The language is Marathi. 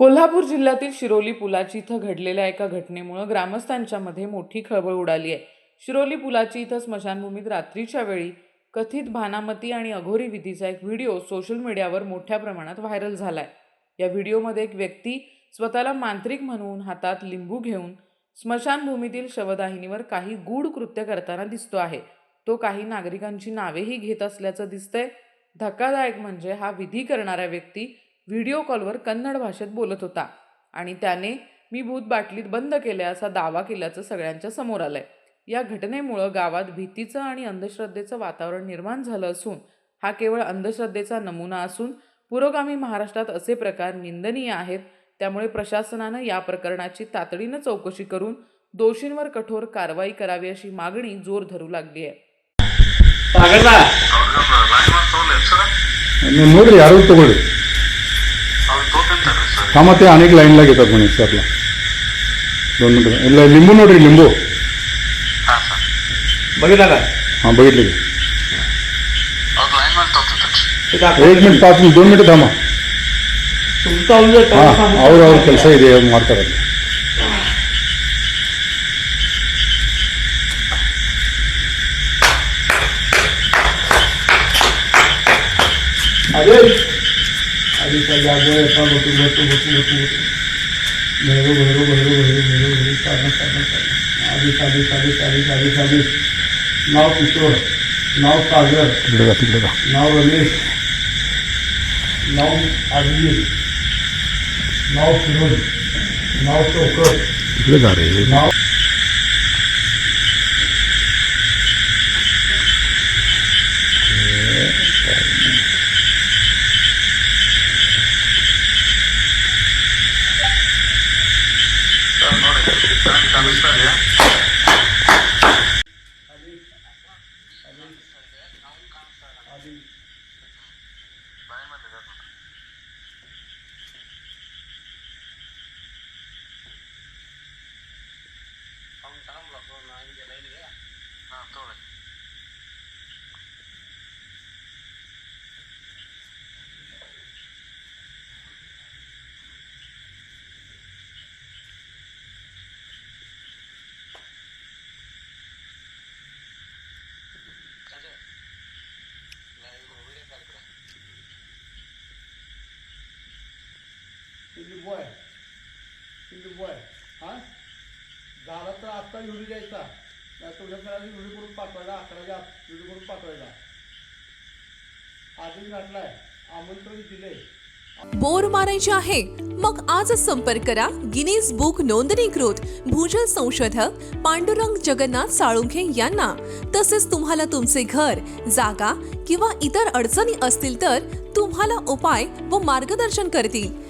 कोल्हापूर जिल्ह्यातील शिरोली पुलाची इथं घडलेल्या एका घटनेमुळे ग्रामस्थांच्या मध्ये मोठी खळबळ उडाली आहे. शिरोली पुलाची इथं स्मशानभूमीत रात्रीच्या वेळी कथित भानामती आणि अघोरी विधीचा एक व्हिडिओ सोशल मीडियावर मोठ्या प्रमाणात व्हायरल झाला आहे या व्हिडिओमध्ये एक व्यक्ती स्वतःला मांत्रिक म्हणून हातात लिंबू घेऊन स्मशानभूमीतील शवदाहिनीवर काही गूढ कृत्य करताना दिसतो आहे. तो काही नागरिकांची नावेही घेत असल्याचं दिसतंय. धक्कादायक म्हणजे हा विधी करणारा व्यक्ती व्हिडिओ कॉलवर कन्नड भाषेत बोलत होता आणि त्याने मी भूत बाटलीत बंद केल्या असा दावा केल्याचं सगळ्यांच्या समोर आलंय या घटनेमुळं गावात भीतीचं आणि अंधश्रद्धेचं वातावरण निर्माण झालं असून हा केवळ अंधश्रद्धेचा नमुना असून पुरोगामी महाराष्ट्रात असे प्रकार निंदनीय आहेत त्यामुळे प्रशासनानं या प्रकरणाची तातडीनं चौकशी करून दोषींवर कठोर कारवाई करावी अशी मागणी जोर धरू लागली आहे ಸಾಗರ್ದ ಅವ್ರಿಗೊಂದು ಲೈನ್ ಮಾಡಿ ತಗೊಳ್ಳಿ ಸರ್ ನೀವು ನೋಡ್ರಿ ಯಾರು ತಗೊಳ್ಳಿ ಅವ್ರು ತೋಕಂತಾರೆ ಸರ್ हा मग ते अनेक लाईनला घेतात म्हणे सरला दोन मिनटं ಇಲ್ಲ लिंबू ನೋಡ್ರಿ लिंबू ಹಾಂ ಸರ್ बघितला का हां बघितले की ಅವ್ರು ಲೈನ್ ಮಾಡಿ ತಗೋತಾರೆ ते दाखव. एक मिनिट पाच मिनिट दोन मिनिट थांबा तुमचा उल्लेख हां करा सांगू. ಅವ್ರ ಅವ್ರ ಕೆಲಸ ಇದೆ ಮಾಡ್ತಾರೆ अरे ऊपर जा गए सब होती होती होती होती होती भैरो भैरो भैरो भैरो भैरो भैरो साधना साधना साधना आगे साधे साधे साधे साधे साधे नाव किशोर नाव सागर नाव रमेश नाव आदमी नाव फिरोज नाव चौकर नाव ನೋಡಿ ಕರೆಕ್ಟ್ ಕಾಣಿಸ್ತಾ ಇದೆಯಾ ಲೈನ್ ಮೇಲೆ ಇದೆ ನೋಡಿ. ಹಾಂ ತಗೊಳ್ಳಿ लिंबू आहे लिंबू हां? झाला तर आत्ता व्हिडिओ द्यायचा. नाही तुझ्या घराची व्हिडिओ करून पाठवायचा अकराच्या आत व्हिडिओ करून पाठवायचा आधीच घातलाय आमंत्रण दिले बोर मारायचे आहे. मग आजच संपर्क करा गिनीज बुक नोंदणीकृत भूजल संशोधक पांडुरंग जगन्नाथ साळुंखे यांना. तसेच तुम्हाला तुमचे घर जागा किंवा इतर अडचणी असतील तर तुम्हाला उपाय व मार्गदर्शन करतील.